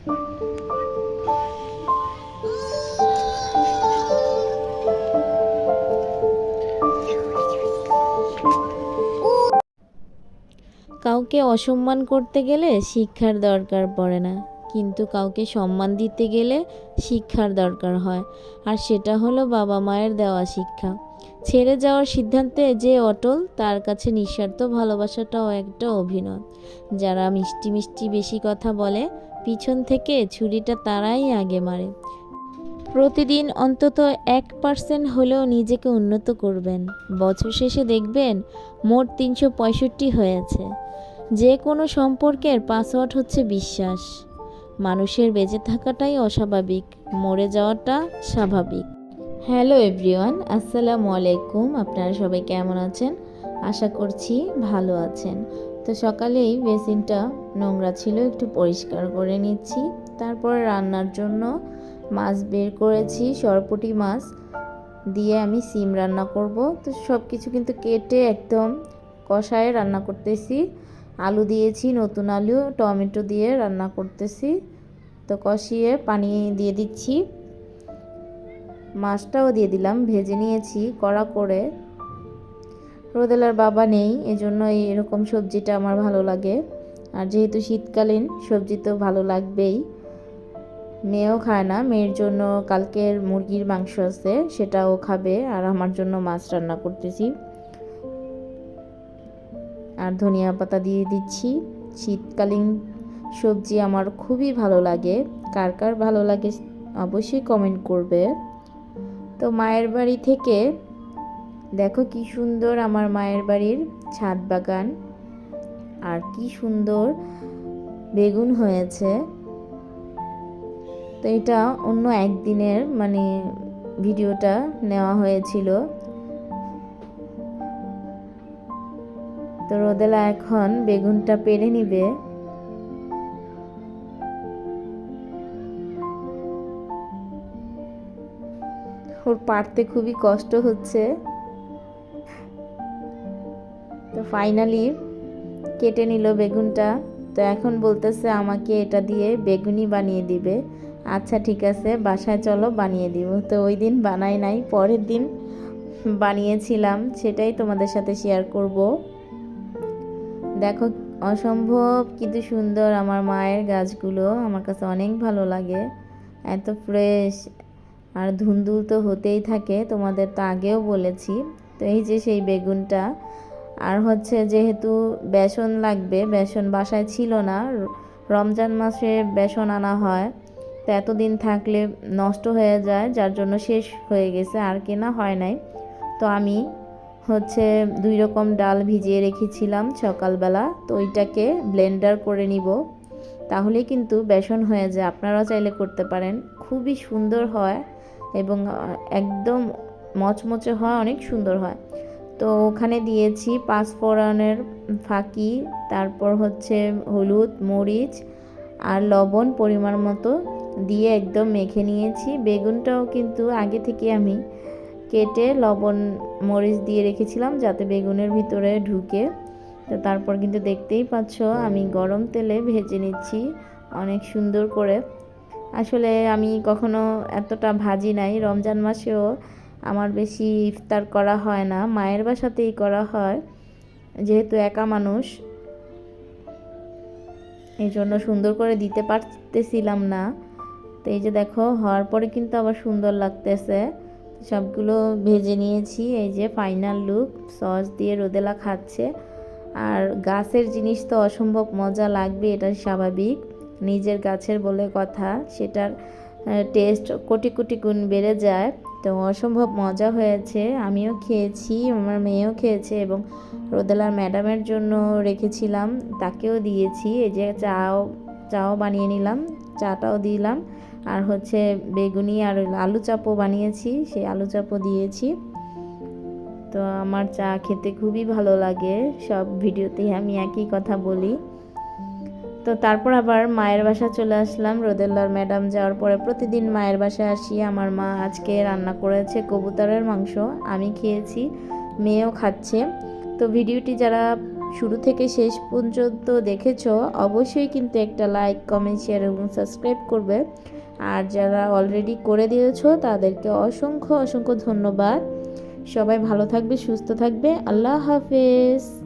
কাউকে অসম্মান করতে গেলে শিক্ষার দরকার পড়ে না। কিন্তু কাউকে সম্মান দিতে গেলে শিক্ষার দরকার হয়। আর সেটা হলো বাবা মায়ের দেওয়া শিক্ষা। ছেড়ে যাওয়ার সিদ্ধান্তে যে অটল, তার কাছে নিঃস্বার্থ ভালোবাসাটাও একটা অভিনয়। যারা মিষ্টি মিষ্টি বেশি কথা বলে পিছন থেকে ছুরিটা তারাই আগে মারে। প্রতিদিন অন্তত এক পার্সেন্ট হলেও নিজেকে উন্নত করবেন। বছর শেষে দেখবেন মোট তিনশো পঁয়ষট্টি হয়েছে। যে কোনো সম্পর্কের পাসওয়ার্ড হচ্ছে বিশ্বাস। মানুষের বেঁচে থাকাটাই অস্বাভাবিক, মরে যাওয়াটা স্বাভাবিক। হ্যালো এভরিওয়ান, আসসালামু আলাইকুম। আপনারা সবাই কেমন আছেন? আশা করছি ভালো আছেন। তো সকালেই বেসিনটা নোংরা ছিল, একটু পরিষ্কার করে নিচ্ছি। তারপর রান্নার জন্য মাছ বের করেছি, সরপুটি মাছ দিয়ে আমি সিম রান্না করব। তো সব কিছু কিন্তু কেটে একদম কষায় রান্না করতেছি। আলু দিয়েছি, নতুন আলু, টমেটো দিয়ে রান্না করতেছি। তো কষিয়ে পানি দিয়ে দিচ্ছি। মাছটাও দিয়ে দিলাম, ভেজে নিয়েছি, কড়া করে। রোদেলার বাবা নেই এজন্য এরকম সবজিটা আমার ভালো লাগে। আর যেহেতু শীতকালীন, সবজি তো ভালো লাগবেই। মেয়েও খায় না, মেয়ের জন্য কালকের মুরগির মাংস আছে, সেটাও খাবে, আর আমার জন্য মাছ রান্না করতেছি। আর ধনিয়া পাতা দিয়ে দিচ্ছি। শীতকালীন সবজি আমার খুবই ভালো লাগে। কার কার ভালো লাগে, অবশ্যই কমেন্ট করবে। তো মায়ের বাড়ি থেকে দেখো কি সুন্দর আমার মায়ের বাড়ির ছাদ বাগান। আর কি সুন্দর বেগুন হয়েছে। তো এটা অন্য একদিনের মানে ভিডিওটা নেওয়া হয়েছিল। তো রোদেলা এখন বেগুনটা পেরে নিবে। ওর পারতে খুবই কষ্ট হচ্ছে। তো ফাইনালি কেটে নিল বেগুনটা। তো এখন বলতেছে আমাকে এটা দিয়ে বেগুনি বানিয়ে দিবে। আচ্ছা ঠিক আছে, বাসায় চলো, বানিয়ে দিব। তো ওই দিন বানাই নাই, পরের দিন বানিয়েছিলাম, সেটাই তোমাদের সাথে শেয়ার করব। দেখো, অসম্ভব কিন্তু সুন্দর আমার মায়ের গাছগুলো, আমার কাছে অনেক ভালো লাগে। এত ফ্রেশ আর ধুন্দুল তো হতেই থাকে, তোমাদের তো আগেও বলেছি। তো এই যে সেই বেগুনটা আর হচ্ছে যেহেতু বেসন লাগবে, বেসন বাসায় ছিল না, রমজান মাসে বেসন আনা হয়, তো এতদিন থাকলে নষ্ট হয়ে যায়, যার জন্য শেষ হয়ে গেছে, আর কেনা হয় নাই। তো আমি হচ্ছে দুই রকম ডাল ভিজিয়ে রেখেছিলাম সকালবেলা, তো ওইটাকে ব্লেন্ডার করে নিব তাহলে কিন্তু বেসন হয়ে যায়। আপনারাও চাইলে করতে পারেন, খুবই সুন্দর হয় এবং একদম মচমচে হয়, অনেক সুন্দর হয়। তো ওখানে দিয়েছি পাঁচফোড়নের ফাঁকি, তারপর হচ্ছে হলুদ, মরিচ আর লবণ পরিমাণ মতো দিয়ে একদম মেখে নিয়েছি। বেগুনটাও কিন্তু আগে থেকে আমি কেটে লবণ, মরিচ দিয়ে রেখেছিলাম যাতে বেগুনের ভিতরে ঢুকে। তো তারপর কিন্তু দেখতেই পাচ্ছ আমি গরম তেলে ভেজে নিচ্ছি অনেক সুন্দর করে। আসলে আমি কখনো এতটা ভাজি নাই, রমজান মাসেও আমার বেশি ইফতার করা হয় না, মায়ের বাসাতেই করা হয়, যেহেতু একা মানুষ। এই জন্য সুন্দর করে দিতে পারতেছিলাম না। তো এই যে দেখো, হওয়ার পরে কিন্তু আবার সুন্দর লাগতেছে। সবগুলো ভেজে নিয়েছি, এই যে ফাইনাল লুক সস দিয়ে রোদেলা খাচ্ছে। আর গাছের জিনিস তো অসম্ভব মজা লাগবে, এটা স্বাভাবিক। নিজের গাছের বলে কথা, সেটার টেস্ট কোটি কোটি গুণ বেড়ে যায়। তো অসম্ভব মজা হয়েছে। আমিও খেয়েছি, আমার মেয়েও খেয়েছে এবং রোদেলার ম্যাডামের জন্য রেখেছিলাম, তাকেও দিয়েছি। এই যে চাও চাও বানিয়ে নিলাম, চাটাও দিলাম। আর হচ্ছে বেগুনি আর আলু চাপও বানিয়েছি, সেই আলু চাপও দিয়েছি। তো আমার চা খেতে খুবই ভালো লাগে, সব ভিডিওতেই আমি একই কথা বলি। তো তারপর আবার মায়ের বাসা চলে আসলাম। রোদেল্লার ম্যাডাম যাওয়ার পরে প্রতিদিন মায়ের বাসায় আসি। আমার মা আজকে রান্না করেছে কবুতরের মাংস, আমি খেয়েছি, মেয়েও খাচ্ছে। তো ভিডিওটি যারা শুরু থেকে শেষ পর্যন্ত দেখেছ, অবশ্যই কিন্তু একটা লাইক কমেন্ট শেয়ার এবং সাবস্ক্রাইব করবে। আর যারা অলরেডি করে দিয়েছ, তাদেরকে অসংখ্য অসংখ্য ধন্যবাদ। সবাই ভালো থাকবে, সুস্থ থাকবে। আল্লাহ হাফেজ।